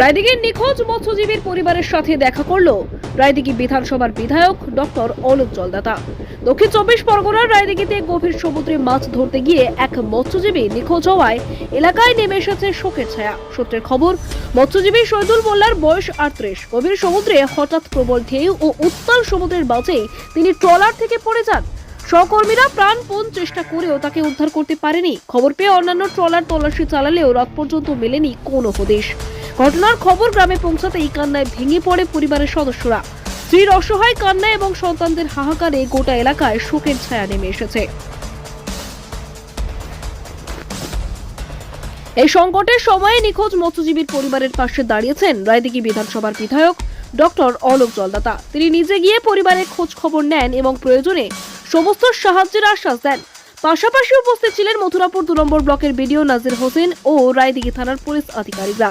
রায়দিঘির নিখোঁজ মৎস্যজীবীর পরিবারের সাথে দেখা করল রায়দিঘি বিধানসভার বিধায়ক ডক্টর অলোক জলদাতা। দক্ষিণ চব্বিশ পরগনার রায়দিঘিতে গভীর সমুদ্রে মাছ ধরতে গিয়ে এক মৎস্যজীবী নিখোঁজ হওয়ায় এলাকায় নেমে এসেছে শোকের ছায়া। সূত্রের খবর, মৎস্যজীবী শহীদুল মোল্লার বয়স আটত্রিশ। গভীর সমুদ্রে হঠাৎ প্রবল ঢেউ ও উত্তাল সমুদ্রের মাঝেই তিনি ট্রলার থেকে পড়ে যান। সহকর্মীরা প্রাণপণ চেষ্টা করেও তাকে উদ্ধার করতে পারেনি। খবর পেয়ে অন্যান্য ট্রলার তল্লাশি চালালেও রাত পর্যন্ত মেলেনি কোনো হদিশ। ঘটনার খবর গ্রামে পৌঁছাতেই কান্নায় ভেঙে পড়ে পরিবারের সদস্যরা। স্ত্রীর অসহায় কান্না এবং সন্তানদের হাহাকারে গোটা এলাকায় শোকের ছায়া নেমে এসেছে। এই সংকটের সময়ে নিখোঁজ মৎস্যজীবীর পরিবারের পাশে দাঁড়িয়েছেন রায়দিঘি বিধানসভার বিধায়ক ডক্টর অলোক জলদাতা। তিনি নিজে গিয়ে পরিবারের খোঁজ খবর নেন এবং প্রয়োজনে সমস্ত সাহায্যের আশ্বাস দেন। পাশাপাশি উপস্থিত ছিলেন মথুরাপুর দু নম্বর ব্লকের বিডিও নাজির হোসেন ও রায়দিঘি থানার পুলিশ আধিকারিকরা।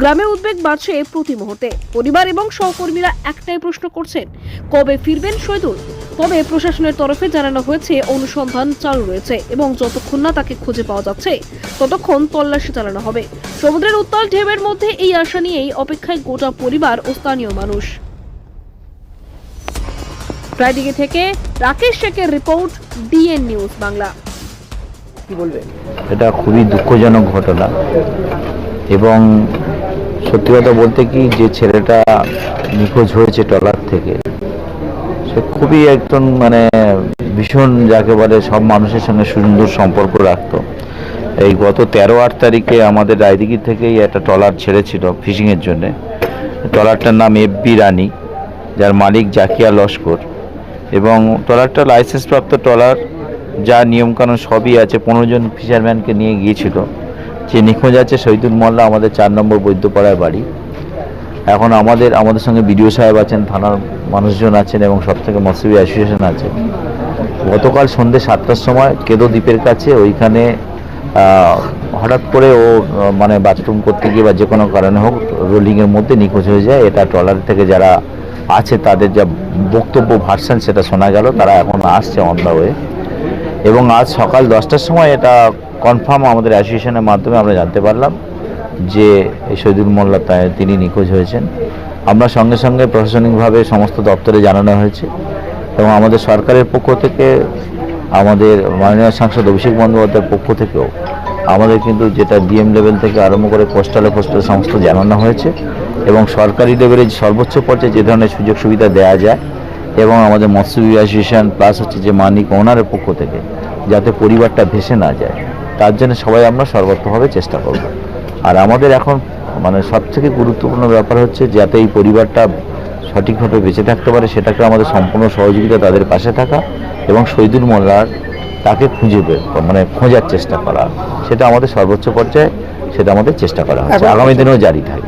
গ্রামে উদ্বেগ বাড়ছে প্রতি মুহূর্তে। পরিবার এবং সহকর্মীরা একটাই প্রশ্ন করছেন কবে ফিরবেন শহীদুল? তবে প্রশাসনের তরফে জানানো হয়েছে অনুসন্ধান চালু রয়েছে এবং যতক্ষণ না তাকে খুঁজে পাওয়া যাচ্ছে ততক্ষণ তল্লাশি চালানো হবে। সমুদ্রের উত্তাল ঢেউয়ের মধ্যে এই আশা নিয়েই অপেক্ষায় গোটা পরিবার ও স্থানীয় মানুষ। রায়দিঘি থেকে রাকেশ শেখের রিপোর্ট ডিএন নিউজ বাংলা। কি বলবে এটা খুবই দুঃখজনক ঘটনা এবং সত্যি কথা বলতে কি, যে ছেলেটা নিখোঁজ হয়েছে ট্রলার থেকে, সে খুবই একজন মানে ভীষণ যাকে বলে সব মানুষের সঙ্গে সুন্দর সম্পর্ক রাখতো। এই গত তেরো আট তারিখে আমাদের রায়দিঘি থেকেই একটা ট্রলার ছেড়েছিল ফিশিংয়ের জন্যে। ট্রলারটার নাম এফবি রানী, যার মালিক জাকিয়া লস্কর। এবং ট্রলারটা লাইসেন্সপ্রাপ্ত ট্রলার, যা নিয়মকানুন সবই আছে, পনেরো জন ফিশারম্যানকে নিয়ে গিয়েছিল। যে নিখোঁজ আছে শহীদুল মোল্লা, আমাদের চার নম্বর বৈদ্যপাড়ায় বাড়ি। এখন আমাদের আমাদের সঙ্গে বিডিও সাহেব আছেন, থানার মানুষজন আছেন এবং সব থেকে মৎস্যবী অ্যাসোসিয়েশন আছে। গতকাল সন্ধ্যে সাতটার সময় কেদো দ্বীপের কাছে ওইখানে হঠাৎ করে ও মানে বাথরুম করতে গিয়ে বা যে কোনো কারণে হোক রোলিংয়ের মধ্যে নিখোঁজ হয়ে যায়। এটা ট্রলার থেকে যারা আছে তাদের যা বক্তব্য ভার্সান সেটা শোনা গেল। তারা এখন আসছে অন দ্য ওয়ে এবং আজ সকাল দশটার সময় এটা কনফার্ম আমাদের অ্যাসোসিয়েশনের মাধ্যমে আমরা জানতে পারলাম যে শহীদুল মোল্লা তিনি নিখোঁজ হয়েছেন। আমরা সঙ্গে সঙ্গে প্রশাসনিকভাবে সমস্ত দপ্তরে জানানো হয়েছে এবং আমাদের সরকারের পক্ষ থেকে, আমাদের মাননীয় সাংসদ অভিষেক বন্দ্যোপাধ্যায়ের পক্ষ থেকেও আমাদের কিন্তু যেটা ডিএম লেভেল থেকে আরম্ভ করে পোস্টালে পোস্টালে সমস্ত জানানো হয়েছে এবং সরকারি লেভেলে সর্বোচ্চ পর্যায়ে যে ধরনের সুযোগ সুবিধা দেওয়া যায় এবং আমাদের মৎস্যজীবী অ্যাসোসিয়েশন প্লাস হচ্ছে যে মানিক ওনারের পক্ষ থেকে যাতে পরিবারটা ভেসে না যায়। তার জন্য সবাই আমরা সর্বত্রভাবে চেষ্টা করব। আর আমাদের এখন মানে সবথেকে গুরুত্বপূর্ণ ব্যাপার হচ্ছে যাতে এই পরিবারটা সঠিকভাবে বেঁচে থাকতে পারে সেটাকে আমাদের সম্পূর্ণ সহযোগিতা তাদের পাশে থাকা এবং শহীদুল মোল্লার তাকে খুঁজে বের মানে খোঁজার চেষ্টা করা সেটা আমাদের সর্বোচ্চ পর্যায়ে সেটা আমাদের চেষ্টা করা হচ্ছে। আগামী দিনেও জারি থাকবে।